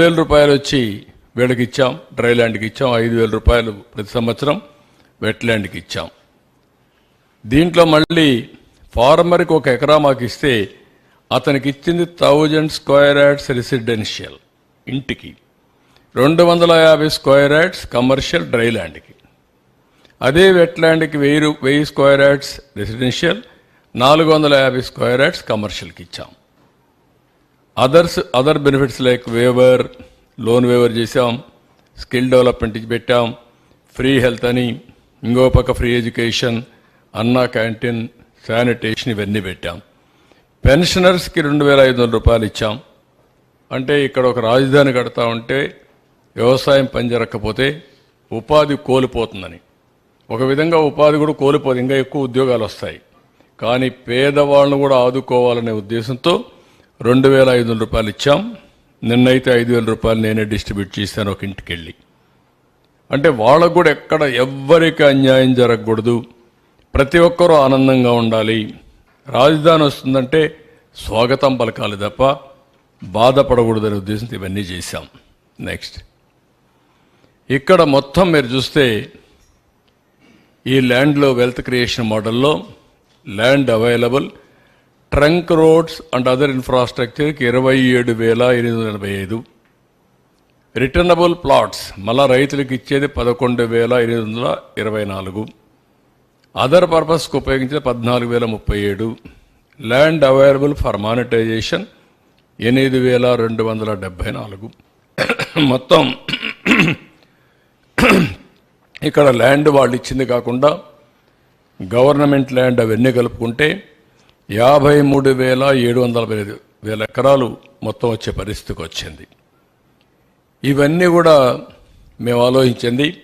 వేల రూపాయలు వచ్చి వీళ్ళకి ఇచ్చాం డ్రై ల్యాండ్కి ఇచ్చాం ఐదు వేల రూపాయలు ప్రతి సంవత్సరం వెట్ ల్యాండ్కి ఇచ్చాం. దీంట్లో మళ్ళీ ఫార్మర్కి ఒక ఎకరా మాకు ఇస్తే అతనికి ఇచ్చింది థౌజండ్ స్క్వేర్ యార్డ్స్ రెసిడెన్షియల్ ఇంటికి రెండు వందల యాభై స్క్వేర్ యార్డ్స్ కమర్షియల్ డ్రై ల్యాండ్కి. అదే వెట్ ల్యాండ్కి వెయ్యి వెయ్యి స్క్వేర్ యార్డ్స్ రెసిడెన్షియల్ నాలుగు వందల యాభై స్క్వేర్ యార్డ్స్ కమర్షియల్కి ఇచ్చాం. Others other benefits like waiver loan waiver చేసాం స్కిల్ డెవలప్మెంట్ పెట్టాం ఫ్రీ హెల్త్ అని ఇంకో పక్క free education Anna canteen sanitation ఇవన్నీ పెట్టాం. పెన్షనర్స్కి రెండు వేల ఐదు వందల రూపాయలు ఇచ్చాం. అంటే ఇక్కడ ఒక రాజధాని కడతా ఉంటే వ్యవసాయం పనిజరక్కపోతే ఉపాధి కోల్పోతుందని. ఒక విధంగా ఉపాధి కూడా కోల్పోదు ఇంకా ఎక్కువ ఉద్యోగాలు వస్తాయి. కానీ పేదవాళ్ళను కూడా ఆదుకోవాలనే ఉద్దేశంతో రెండు వేల ఐదు వందల రూపాయలు ఇచ్చాం. నిన్నైతే ఐదు వేల రూపాయలు నేనే డిస్ట్రిబ్యూట్ చేశాను ఒక ఇంటికి వెళ్ళి అంటే వాళ్ళకు కూడా ఎక్కడ ఎవ్వరికి అన్యాయం జరగకూడదు. ప్రతి ఒక్కరూ ఆనందంగా ఉండాలి. రాజధాని వస్తుందంటే స్వాగతం పలకాలి తప్ప బాధపడకూడదనే ఉద్దేశంతో ఇవన్నీ చేశాం. నెక్స్ట్. ఇక్కడ మొత్తం మీరు చూస్తే ఈ ల్యాండ్లో వెల్త్ క్రియేషన్ మోడల్లో land available trunk roads and other ఇన్ఫ్రాస్ట్రక్చర్కి ఇరవై ఏడు వేల ఎనిమిది వందల ఎనభై ఐదు. రిటర్నబుల్ ప్లాట్స్ మళ్ళా రైతులకు ఇచ్చేది పదకొండు వేల ఎనిమిది వందల ఇరవై నాలుగు. అదర్ పర్పస్కి ఉపయోగించిన పద్నాలుగు వేల ముప్పై ఏడు. ల్యాండ్ అవైలబుల్ ఫర్ మానిటైజేషన్ ఎనిమిది వేల రెండు వందల డెబ్బై నాలుగు. మొత్తం ఇక్కడ ల్యాండ్ వాళ్ళు ఇచ్చింది కాకుండా గవర్నమెంట్ ల్యాండ్ అవన్నీ కలుపుకుంటే యాభై మూడు వేల ఏడు వందల ఐదు వేల ఎకరాలు మొత్తం వచ్చే పరిస్థితికి వచ్చింది. ఇవన్నీ కూడా మేము ఆలోచించింది.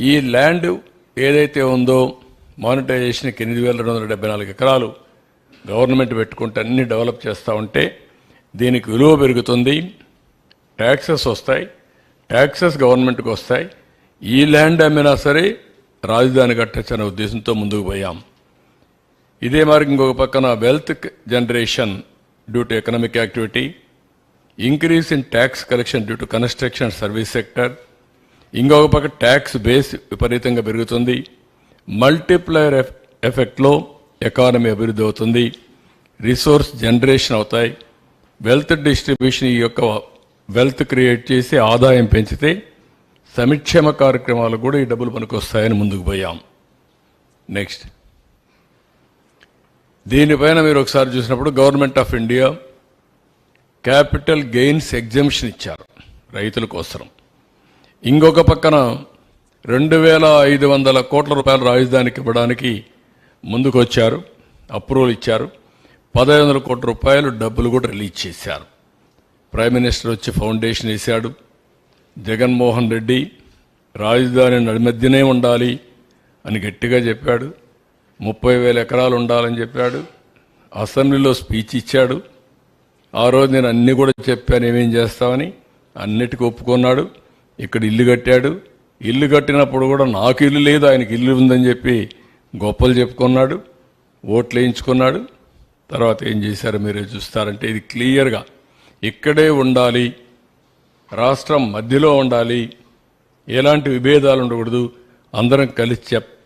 ఈ ల్యాండ్ ఏదైతే ఉందో మానిటైజేషన్కి ఎనిమిది వేల రెండు వందల డెబ్బై నాలుగు ఎకరాలు గవర్నమెంట్ పెట్టుకుంటే అన్ని డెవలప్ చేస్తూ ఉంటే దీనికి విలువ పెరుగుతుంది. ట్యాక్సెస్ వస్తాయి. ట్యాక్సెస్ గవర్నమెంట్కి వస్తాయి. ఈ ల్యాండ్ అమ్మినా సరే రాజధాని కట్టచ్చనే ఉద్దేశంతో ముందుకు పోయాం. ఇదే మరి ఇంకొక పక్కన wealth generation due to economic activity increase in tax collection due to construction service sector ఇంకొక పక్క ట్యాక్స్ బేస్ విపరీతంగా పెరుగుతుంది. మల్టిప్లయర్ ఎఫ్ ఎఫెక్ట్లో ఎకానమీ అభివృద్ధి అవుతుంది. రిసోర్స్ జనరేషన్ అవుతాయి. వెల్త్ డిస్ట్రిబ్యూషన్ ఈ యొక్క వెల్త్ క్రియేట్ చేసి ఆదాయం పెంచితే సంక్షేమ కార్యక్రమాలు కూడా ఈ డబ్బులు మనకు వస్తాయని ముందుకు పోయాం. నెక్స్ట్ దీనిపైన మీరు ఒకసారి చూసినప్పుడు government of India capital gains exemption ఇచ్చారు రైతుల కోసం ఇంకొక పక్కన రెండు వేల ఐదు వందల కోట్ల రూపాయల రాజధానికి ఇవ్వడానికి ముందుకు వచ్చారు అప్రూవల్ ఇచ్చారు. పదహైదు వందల కోట్ల రూపాయలు డబ్బులు కూడా రిలీజ్ చేశారు. ప్రైమ్ మినిస్టర్ వచ్చి ఫౌండేషన్ వేశాడు. జగన్మోహన్ రెడ్డి రాజధాని నడిమధ్యనే ఉండాలి అని గట్టిగా చెప్పాడు. ముప్పై వేల ఎకరాలు ఉండాలని చెప్పాడు. అసెంబ్లీలో స్పీచ్ ఇచ్చాడు. ఆ రోజు నేను అన్నీ కూడా చెప్పాను ఏమేం చేస్తామని. అన్నిటికీ ఒప్పుకున్నాడు. ఇక్కడ ఇల్లు కట్టాడు. ఇల్లు కట్టినప్పుడు కూడా నాకు ఇల్లు లేదు ఆయనకి ఇల్లు ఉందని చెప్పి గొప్పలు చెప్పుకున్నాడు. ఓట్లు వేయించుకున్నాడు. తర్వాత ఏం చేశారు మీరే చూస్తారంటే ఇది క్లియర్గా ఇక్కడే ఉండాలి రాష్ట్రం మధ్యలో ఉండాలి ఎలాంటి విభేదాలు ఉండకూడదు అందరం కలిసి చెప్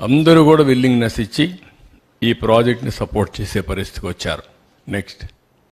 అందరూ కూడా విల్లింగ్నెస్ ఇచ్చి ఈ ప్రాజెక్ట్ని సపోర్ట్ చేసే పరిస్థితికి వచ్చారు. నెక్స్ట్